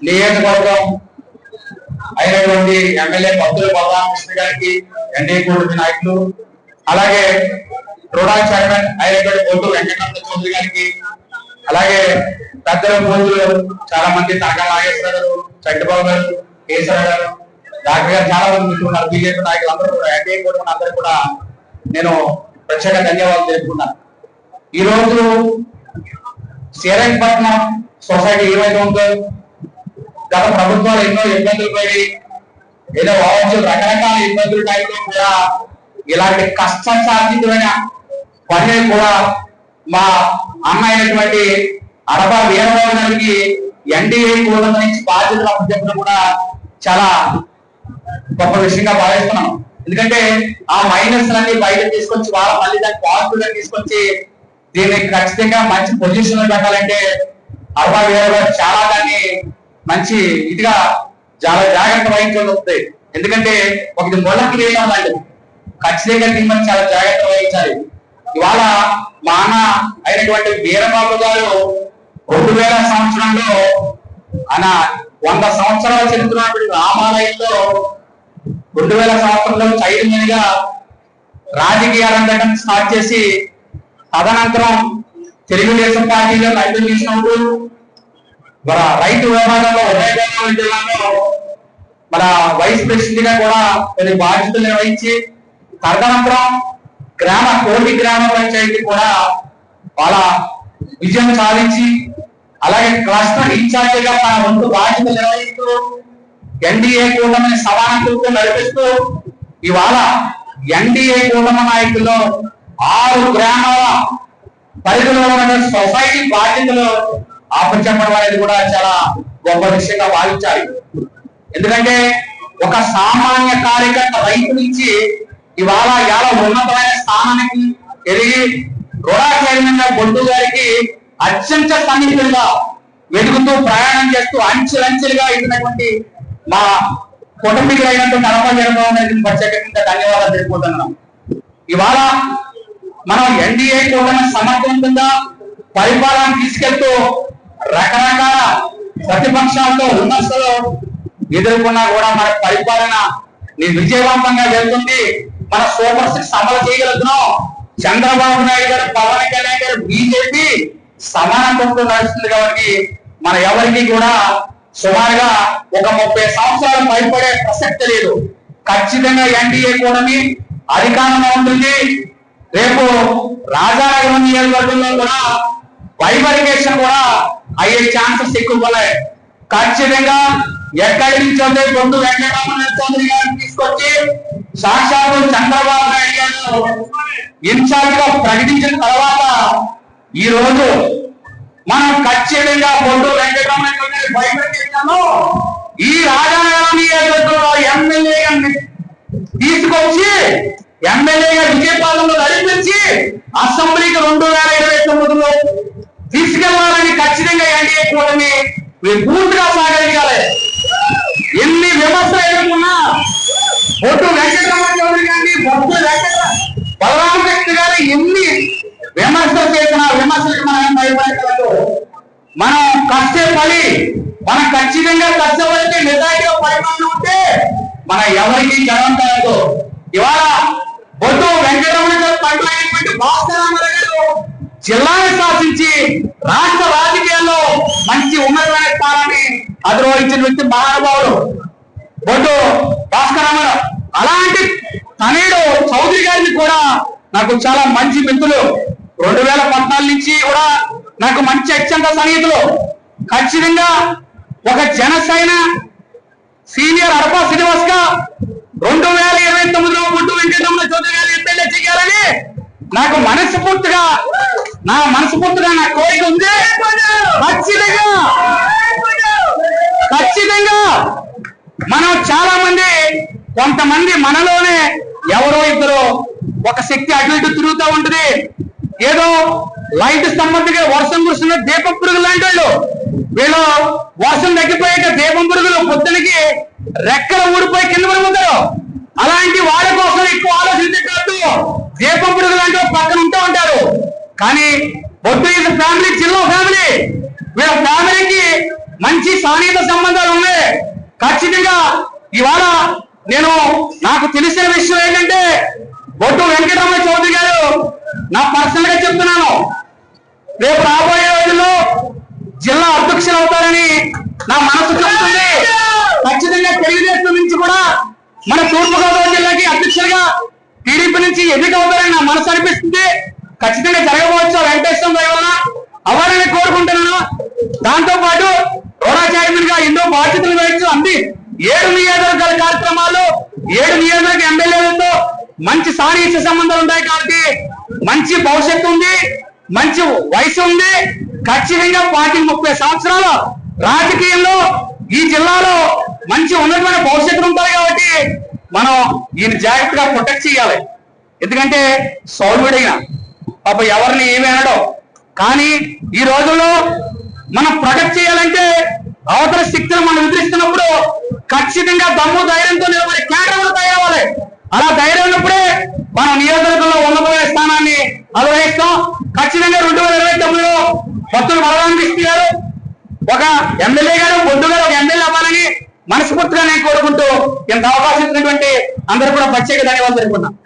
నియోజకవర్గం అయినటువంటి ఎమ్మెల్యే భక్తుల బలరామకృష్ణ గారికి ఎన్డీఏ కూటమి నాయకులు అలాగే రుడా చైర్మన్ అయినటువంటి బొద్దు వెంకటరమణ చౌదరి గారికి అలాగే పెద్దల బోధులు చాలా మంది తనక నాగేశ్వర గారు చంటిబాబు గారు కేసర గారు డాక్టర్ గారు చాలా మంది మిత్రులు ఉన్నారు బీజేపీ నాయకులు అందరూ కూడా ఎన్డీఏ కూటమి అందరూ కూడా నేను ప్రత్యేక ధన్యవాదాలు తెలుపుకున్నాను ఈ రోజు శ్రీరంగపట్నం సొసైటీ ఏమైతే ఉందో గత ప్రభుత్వాలు ఎన్నో ఇబ్బందులు పడి ఏదో వావచ్చు రకరకాల ఇబ్బందుల టైంలో కూడా ఇలాంటి కష్ట సాధితులైన పని కూడా మా అన్న అయినటువంటి అడప వీరబాబు గారికి ఎన్డీఏ కూటమి నుంచి బాధ్యతలు అప్పచెప్పడం కూడా చాలా గొప్ప విషయంగా భావిస్తున్నాం. ఎందుకంటే ఆ మైనస్ అన్ని బయట తీసుకొచ్చి వాళ్ళ మళ్ళీ దాన్ని పాజిటివ్ తీసుకొచ్చి దీన్ని ఖచ్చితంగా మంచి పొజిషన్లో పెట్టాలంటే అరవై వేల చాలా మంచి ఇదిగా చాలా జాగ్రత్త వహించాల్సి వస్తుంది. ఎందుకంటే ఒకటి మొదటి వేయడం లాంటిది. ఖచ్చితంగా దీన్ని చాలా జాగ్రత్త వహించాలి. ఇవాళ మా అన్న అయినటువంటి వీరబాబు గారు రెండు వేల సంవత్సరంలో ఆయన వంద సంవత్సరాల చరిత్ర రామాలయంలో రెండు వేల సంవత్సరంలో చైతన్యంగా గా రాజకీయాలను స్టార్ట్ చేసి తదనంతరం తెలుగుదేశం పార్టీలో కంటిన్యూ చేసినప్పుడు మన రైతు విభాగంలో ఉదయ గోదావరి జిల్లాలో మన వైస్ ప్రెసిడెంట్గా కూడా కొన్ని బాధ్యతలు నిర్వహించి తదనంతరం గ్రామ కోటి గ్రామ పంచాయతీ కూడా వాళ్ళ విజయం సాధించి అలాగే క్లస్టర్ ఇన్ఛార్జిగా తన వంతు బాధ్యతలు నిర్వహిస్తూ ఎన్డీఏ కూటమిని సమానతతో నడిపిస్తూ ఇవాళ ఎన్డీఏ కూటమి నాయకుల్లో ఆరు గ్రామాల పరిధిలో ఉన్న సొసైటీ బాధ్యతలు ఆపచెప్పడం అనేది కూడా చాలా గొప్ప విషయంగా భావించాలి. ఎందుకంటే ఒక సామాన్య కార్యకర్త రైతు నుంచి ఇవాళ ఎలా ఉన్నతమైన స్థానానికి ఎదిగి రుణా చైర్మన్ బొడ్డు గారికి అత్యంత సన్నిహితులుగా వెతుకుతూ ప్రయాణం చేస్తూ అంచెలంచెలుగా ఇచ్చినటువంటి మా కుటుంబీకులైనటువంటి అనుభవం జగన్మోహన్ రెడ్డిని ప్రత్యేకంగా ధన్యవాదాలు తెలుపుకుంటున్నాం ఇవాళ మనం ఎన్డీఏ కూడా సమర్థవంతంగా పరిపాలన తీసుకెళ్తూ రకరకాల ప్రతిపక్షాలతో విమర్శలు ఎదుర్కొన్నా కూడా మన పరిపాలన విజయవంతంగా వెళ్తుంది. మన సూపర్ సిక్స్ అమలు చేయగలుగుతున్నాం. చంద్రబాబు నాయుడు గారు పవన్ కళ్యాణ్ గారు బీజేపీ సమానత్వంతో నడుస్తుంది కాబట్టి మన ఎవరికి కూడా సుమారుగా ఒక ముప్పై సంవత్సరాలు భయపడే ప్రసక్తి లేదు. ఖచ్చితంగా ఎన్డీఏ కూడమి అధికారంలో ఉంటుంది. రేపు రాజానగరం నియోజకవర్గంలో కూడా వైబరికేషన్ కూడా అయ్యే ఛాన్సెస్ ఎక్కువ ఖచ్చితంగా ఎక్కడి నుంచి అంటే పొందు వెంకటరామన్ చౌదరి గారిని తీసుకొచ్చి సాక్షాత్తు చంద్రబాబు నాయుడు గారు ఇన్ఛార్జ్గా ప్రకటించిన తర్వాత ఈ రోజు మనం ఖచ్చితంగా పొందు వెంకటరామన్ చౌదరి బయటకెళ్ళాము ఈ రాజానగరం నియోజకవర్గంలో ఎమ్మెల్యేగా తీసుకొచ్చి ఎమ్మెల్యేగా విజయపాలనలో నడిపి అసెంబ్లీకి రెండు వేల ఇరవై తొమ్మిదిలో తీసుకెళ్ళాలని ఖచ్చితంగా ఎన్డీఏ కూటమి మీరు పూర్తిగా సాగలిగాలి ఎన్ని విమర్శలు ఎదుర్కొన్నా బొట్టు వెంకటరమణ చౌదరి గారిని బొట్టు వెంకట బలరామకృష్ణ గారు ఎన్ని విమర్శలు చేసిన విమర్శలకు మనం భయపడగలదు మనం కష్టపడి మనం ఖచ్చితంగా కష్టపడితే నిజాయితీగా పరిమాణం ఉంటే మన ఎవరికి జనం కలదు ఇవాళ బొట్టు వెంకటరమణ గారు పంట అయినటువంటి భాస్కరామారావు గారు జిల్లాను శాసించి రాష్ట్ర రాజకీయాల్లో మంచి ఉన్నత అధిరోహించిన వ్యక్తి మహానుభావుడు. బొడ్డు భాస్కర్ అలాంటి తనయుడు చౌదరి గారిని కూడా నాకు చాలా మంచి మిత్రులు. రెండు వేల పద్నాలుగు నుంచి కూడా నాకు మంచి అత్యంత సన్నిహితులు. ఖచ్చితంగా ఒక జనసేన సీనియర్ అడప శ్రీనివాస్గా రెండు వేల ఇరవై తొమ్మిదిలో బొడ్డు వెంకటరమణ చౌదరి గారు ఎమ్మెల్యే చేయాలని నాకు మనస్ఫూర్తిగా నా మనస్ఫూర్తిగా నా కోరిక ఉంది. ఖచ్చితంగా. ఖచ్చితంగా మనం చాలా మంది కొంతమంది మనలోనే ఎవరో ఇద్దరు ఒక శక్తి అటు ఇటు తిరుగుతూ ఉంటుంది. ఏదో లైట్ స్తంభంగా వర్షం కురుస్తున్న దీపం పురుగులు లాంటి వాళ్ళు. వీళ్ళు వర్షం తగ్గిపోయాక దీపం పురుగులు పొద్దునకి రెక్కలు ఊడిపోయి కింద పడిపోతారు అలాంటి వాళ్ళ కోసం ఎక్కువ ఆలోచించే కాదు. దీపం పురుగు లాంటి పక్కన ఉంటూ ఉంటారు. కానీ బొట్టు ఇది ఫ్యామిలీ చిన్న ఫ్యామిలీ. వీళ్ళ ఫ్యామిలీకి మంచి సాన్నిహిత సంబంధాలు ఉన్నాయి. ఖచ్చితంగా ఇవాళ నేను నాకు తెలిసిన విషయం ఏంటంటే బొట్టు వెంకటరమణ చౌదరి గారు నా పర్సనల్గా చెప్తున్నాను. రేపు రాబోయే రోజుల్లో జిల్లా అధ్యక్షులు అవుతారని నా మనసు చెప్తుంది ఖచ్చితంగా తెలుగుదేశం నుంచి కూడా మన తూర్పుగోదావరి జిల్లాకి అధ్యక్షులుగా టీడీపీ నుంచి ఎన్నిక అవుతారని నా మనసు అనిపిస్తుంది. ఖచ్చితంగా జరగవచ్చు వెంకటేశ్వర వెంకటేశ్వరం వల్ల అవ్వాలని కోరుకుంటున్నాను. దాంతో పాటు డోరా చైర్మన్గా ఎన్నో బాధ్యతలు వహించు అన్ని ఏడు నియోజకవర్గాల కార్యక్రమాలు ఏడు నియోజకవర్గ ఎమ్మెల్యేలతో మంచి సాన్నిహిత్య సంబంధాలు ఉన్నాయి కాబట్టి మంచి భవిష్యత్తు ఉంది మంచి వయసు ఉంది. ఖచ్చితంగా పార్టీ ముప్పై సంవత్సరాలు రాజకీయంలో ఈ జిల్లాలో మంచి ఉన్నటువంటి భవిష్యత్తు ఉంటుంది కాబట్టి మనం ఈయన జాగ్రత్తగా ప్రొటెక్ట్ చేయాలి. ఎందుకంటే సౌరుడైన పాప ఎవరిని ఏమి అనడం. కానీ ఈ రోజుల్లో మనం ప్రొటెక్ట్ చేయాలంటే అవతల శక్తులు మనం ఎదురిస్తున్నప్పుడు ఖచ్చితంగా దమ్ము ధైర్యంతో నిలబడి కేంద్రంలో తయారవ్వాలి. అలా ధైర్యం ఉన్నప్పుడే మనం నియోజకవర్గంలో ఉన్నతమైన స్థానాన్ని అలవహిస్తాం ఖచ్చితంగా రెండు వేల ఇరవై తొమ్మిదిలో భక్తులు మరణానికి గారు. ఒక ఎమ్మెల్యే గారు బొద్దు గారు ఒక ఎమ్మెల్యే అవ్వాలని మనస్ఫూర్తిగా నేను కోరుకుంటూ ఇంత అవకాశం ఇచ్చినటువంటి అందరూ కూడా ప్రత్యేక ధన్యవాదాలు తెలుపుకున్నాను